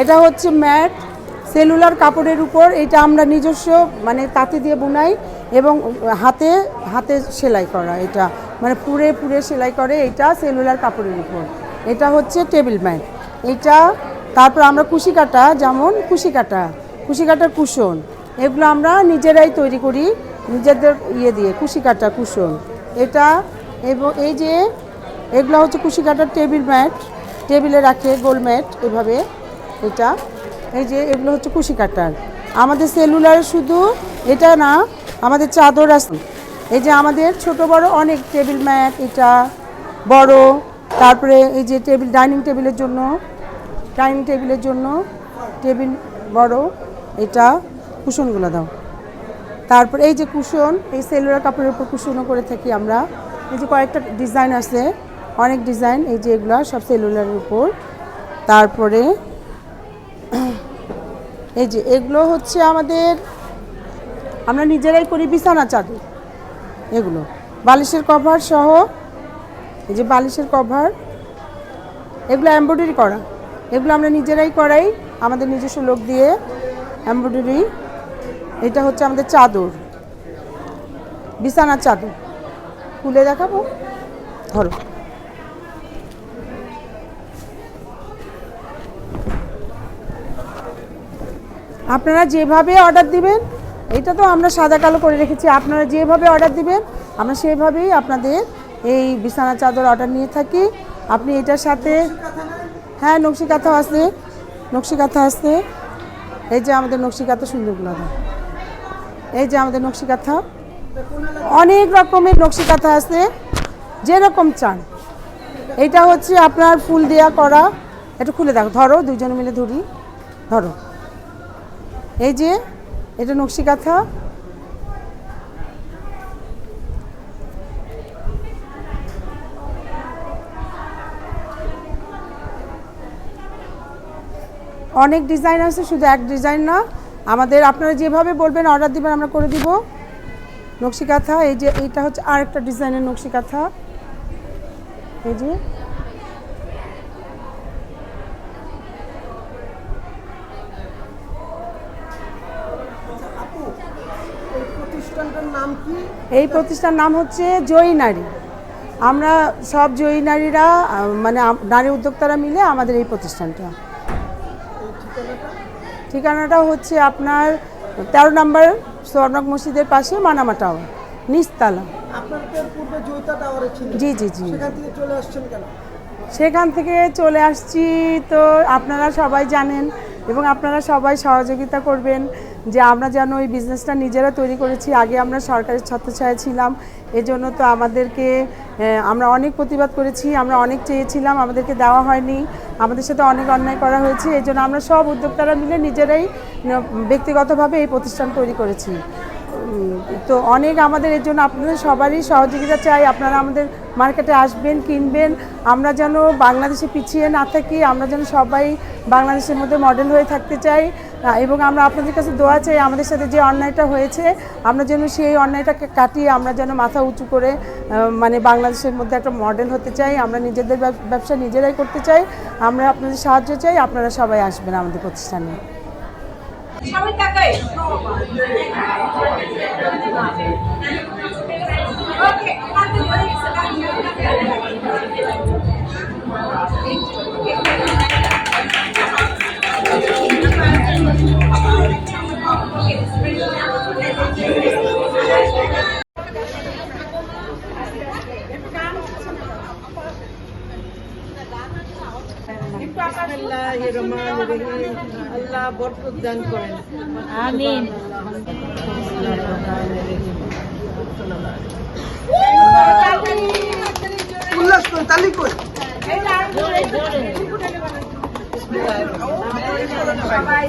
এটা হচ্ছে mat, cellular কাপড়ের উপর, এটা আমরা নিজস্ব মানে তাঁতি দিয়ে বুনাই এবং হাতে হাতে সেলাই করা এটা মানে পুরে পুরে সেলাই করে এটা সেলুলার কাপড়ের উপর। এটা হচ্ছে টেবিল ম্যাট। এটা, তারপর আমরা কুশি কাটা যেমন কুশি কাটা কুশি কাটার কুশন, এগুলো আমরা নিজেরাই তৈরি করি, নিজেদের ইয়ে দিয়ে কুশি কাটা কুশন। এটা, এবং এই যে, এগুলো হচ্ছে কুশি কাটার টেবিল ম্যাট, টেবিলে রাখে গোল ম্যাট, এভাবে। এটা। এই যে এগুলো হচ্ছে কুশি কাটার। আমাদের সেলুলার শুধু এটা না, আমাদের চাদর আছে। এই যে আমাদের ছোট বড় অনেক টেবিল ম্যাট, এটা বড়। তারপরে এই যে টেবিল, ডাইনিং টেবিলের জন্য, ডাইনিং টেবিলের জন্য টেবিল বড়, এটা কুশনগুলো দাও। তারপর এই যে কুশন, এই সেলুলার কাপড়ের উপর কুশনও করে থাকি আমরা। এই যে কয়েকটা ডিজাইন আছে, অনেক ডিজাইন, এই যে এগুলো সব সেলুলারের উপর। তারপরে এই যে, এগুলো হচ্ছে আমাদের, আমরা নিজেরাই করি বিছানা চাদর। এগুলো, বালিশের কভার সহ, এই যে বালিশের কভার, এগুলো এমব্রয়ডারি করা। এগুলো আমরা নিজেরাই করাই, আমাদের নিজস্ব লোক দিয়ে এমব্রয়ডারি এটা হচ্ছে আমাদের চাদর বিছানার চাদর। খুলে দেখাবো? ধরো। আপনারা যেভাবে অর্ডার দিবেন, এটা তো আমরা সাদা কালো করে রেখেছি, আপনারা যেভাবে অর্ডার দিবেন, আমরা সেভাবেই আপনাদের এই বিছানা চাদর অর্ডার নিয়ে থাকি। আপনি এটার সাথে হ্যাঁ নকশি কাঁথা আছে, নকশি কাঁথা আছে। এই যে আমাদের নকশি কাঁথা সুন্দরগুলো এই যে আমাদের নকশি কাঁথা, অনেক রকমের নকশি কাঁথা আছে, যেরকম চান। এটা হচ্ছে আপনার ফুল দেয়া করা, একটু খুলে দেখো, ধরো দুজনে মিলে ধরি, ধরো। এই যে, এটা নকশি কাঁথা। অনেক ডিজাইন আছে, শুধু এক ডিজাইন না। আমাদের আপনারা যেভাবে বলবেন, অর্ডার দিবেন, আমরা করে দিব। নকশি কাঁথা, এই যে, এইটা হচ্ছে আরেকটা ডিজাইনের নকশি কাঁথা। এই যে এই প্রতিষ্ঠানটার নাম কি এই প্রতিষ্ঠান নাম হচ্ছে জয়ী নারী। আমরা সব জয়ী নারীরা মানে নারী উদ্যোক্তারা মিলে আমাদের এই প্রতিষ্ঠানটা। ঠিকানাটা হচ্ছে আপনার তেরো নম্বর স্বর্ণক মসজিদের পাশে মানামা টাওয়ার নিচতলা। ছিল জি জি জি। সেখান থেকে চলে আসছি তো আপনারা সবাই জানেন এবং আপনারা সবাই সহযোগিতা করবেন। যে আমরা যেন ওই বিজনেসটা নিজেরা তৈরি করেছি। আগে আমরা সরকারের ছত্রছায়া ছিলাম, এজন্য তো আমাদেরকে আমরা অনেক প্রতিবাদ করেছি, আমরা অনেক চেয়েছিলাম, আমাদেরকে দেওয়া হয়নি। আমাদের সাথে অনেক অন্যায় করা হয়েছে এই জন্য আমরা সব উদ্যোক্তারা মিলে নিজেরাই ব্যক্তিগতভাবে এই প্রতিষ্ঠান তৈরি করেছি। তো অনেক আমাদের এর জন্য আপনাদের সবারই সহযোগিতা চাই, আপনারা আমাদের মার্কেটে আসবেন, কিনবেন, আমরা যেন বাংলাদেশে পিছিয়ে না থাকি, আমরা যেন সবাই বাংলাদেশের মধ্যে মডেল হয়ে থাকতে চাই এবং আমরা আপনাদের কাছে দোয়া চাই আমাদের সাথে যে অন্যায়টা হয়েছে, আমরা যেন সেই অন্যায়টাকে কাটিয়ে আমরা যেন মাথা উঁচু করে মানে বাংলাদেশের মধ্যে একটা মডেল হতে চাই, আমরা নিজেদের ব্যবসা নিজেরাই করতে চাই, আমরা আপনাদের সাহায্য চাই, আপনারা সবাই আসবেন আমাদের প্রতিষ্ঠানে। সবাই বিসমিল্লাহির রহমানির রহিম। আল্লাহ বরকত দান করেন। আমিন। উল্লাস তালি সবাই